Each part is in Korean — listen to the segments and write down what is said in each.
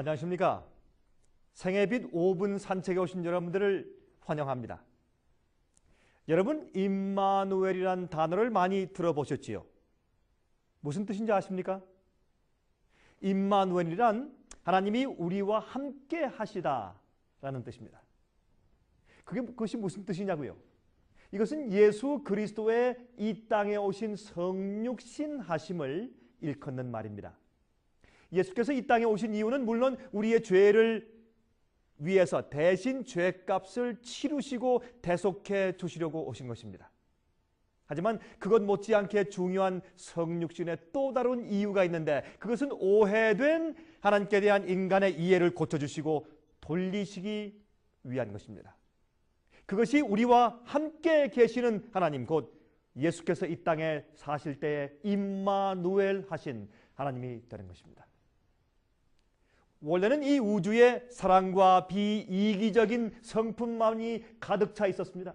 안녕하십니까. 생애빛 5분 산책에 오신 여러분들을 환영합니다. 여러분, 임마누엘이란 단어를 많이 들어보셨지요? 무슨 뜻인지 아십니까? 임마누엘이란 하나님이 우리와 함께 하시다 라는 뜻입니다. 그게 그것이 무슨 뜻이냐고요? 이것은 예수 그리스도의 이 땅에 오신 성육신 하심을 일컫는 말입니다. 예수께서 이 땅에 오신 이유는 물론 우리의 죄를 위해서 대신 죄값을 치르시고 대속해 주시려고 오신 것입니다. 하지만 그것 못지않게 중요한 성육신의 또 다른 이유가 있는데 그것은 오해된 하나님께 대한 인간의 이해를 고쳐주시고 돌리시기 위한 것입니다. 그것이 우리와 함께 계시는 하나님 곧 예수께서 이 땅에 사실 때에 임마누엘 하신 하나님이 되는 것입니다. 원래는 이 우주에 사랑과 비이기적인 성품만이 가득 차 있었습니다.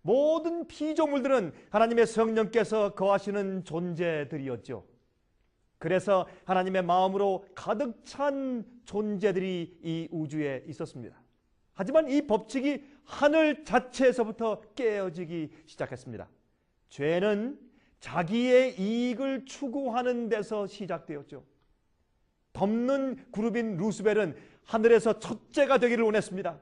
모든 피조물들은 하나님의 성령께서 거하시는 존재들이었죠. 그래서 하나님의 마음으로 가득 찬 존재들이 이 우주에 있었습니다. 하지만 이 법칙이 하늘 자체에서부터 깨어지기 시작했습니다. 죄는 자기의 이익을 추구하는 데서 시작되었죠. 덮는 그룹인 루스벨은 하늘에서 첫째가 되기를 원했습니다.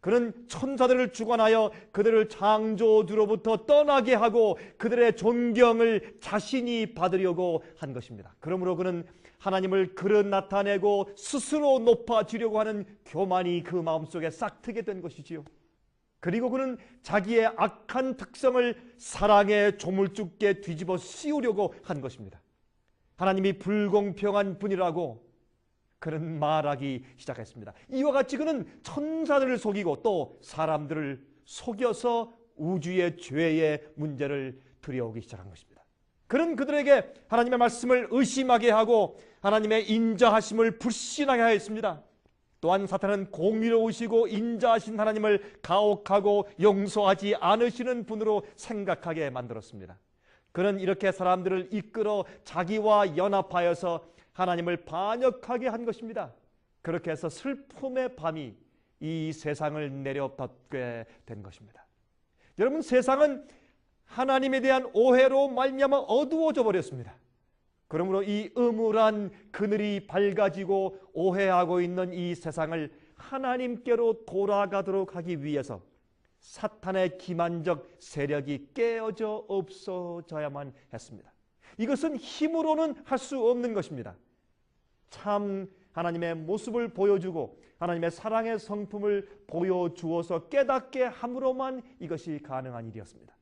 그는 천사들을 주관하여 그들을 창조주로부터 떠나게 하고 그들의 존경을 자신이 받으려고 한 것입니다. 그러므로 그는 하나님을 그릇 나타내고 스스로 높아지려고 하는 교만이 그 마음속에 싹트게 된 것이지요. 그리고 그는 자기의 악한 특성을 사랑의 조물주께 뒤집어 씌우려고 한 것입니다. 하나님이 불공평한 분이라고 그는 말하기 시작했습니다. 이와 같이 그는 천사들을 속이고 또 사람들을 속여서 우주의 죄의 문제를 들여오기 시작한 것입니다. 그는 그들에게 하나님의 말씀을 의심하게 하고 하나님의 인자하심을 불신하게 하였습니다. 또한 사탄은 공의로우시고 인자하신 하나님을 가혹하고 용서하지 않으시는 분으로 생각하게 만들었습니다. 그는 이렇게 사람들을 이끌어 자기와 연합하여서 하나님을 반역하게 한 것입니다. 그렇게 해서 슬픔의 밤이 이 세상을 내려받게 된 것입니다. 여러분 세상은 하나님에 대한 오해로 말미암아 어두워져 버렸습니다. 그러므로 이 음울한 그늘이 밝아지고 오해하고 있는 이 세상을 하나님께로 돌아가도록 하기 위해서 사탄의 기만적 세력이 깨어져 없어져야만 했습니다. 이것은 힘으로는 할 수 없는 것입니다. 참 하나님의 모습을 보여주고 하나님의 사랑의 성품을 보여주어서 깨닫게 함으로만 이것이 가능한 일이었습니다.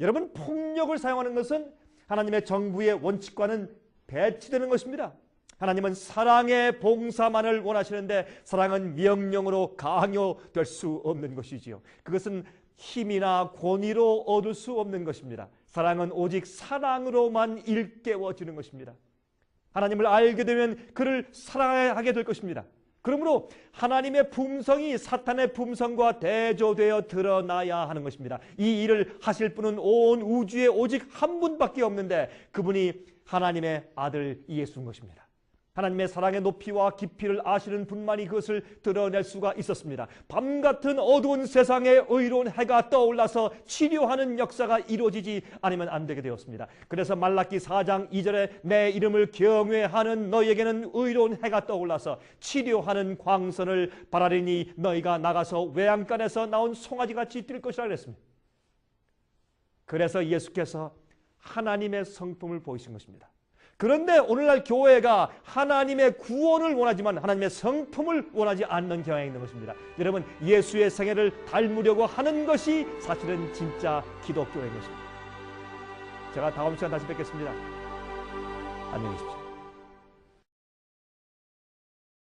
여러분 폭력을 사용하는 것은 하나님의 정부의 원칙과는 배치되는 것입니다. 하나님은 사랑의 봉사만을 원하시는데 사랑은 명령으로 강요될 수 없는 것이지요. 그것은 힘이나 권위로 얻을 수 없는 것입니다. 사랑은 오직 사랑으로만 일깨워지는 것입니다. 하나님을 알게 되면 그를 사랑하게 될 것입니다. 그러므로 하나님의 품성이 사탄의 품성과 대조되어 드러나야 하는 것입니다. 이 일을 하실 분은 온 우주에 오직 한 분밖에 없는데 그분이 하나님의 아들 예수인 것입니다. 하나님의 사랑의 높이와 깊이를 아시는 분만이 그것을 드러낼 수가 있었습니다. 밤 같은 어두운 세상에 의로운 해가 떠올라서 치료하는 역사가 이루어지지 않으면 안 되게 되었습니다. 그래서 말라기 4장 2절에 내 이름을 경외하는 너에게는 의로운 해가 떠올라서 치료하는 광선을 바라리니 너희가 나가서 외양간에서 나온 송아지같이 뛸 것이라 그랬습니다. 그래서 예수께서 하나님의 성품을 보이신 것입니다. 그런데 오늘날 교회가 하나님의 구원을 원하지만 하나님의 성품을 원하지 않는 경향이 있는 것입니다. 여러분 예수의 생애를 닮으려고 하는 것이 사실은 진짜 기독교인 것입니다. 제가 다음 시간 다시 뵙겠습니다. 안녕히 계십시오.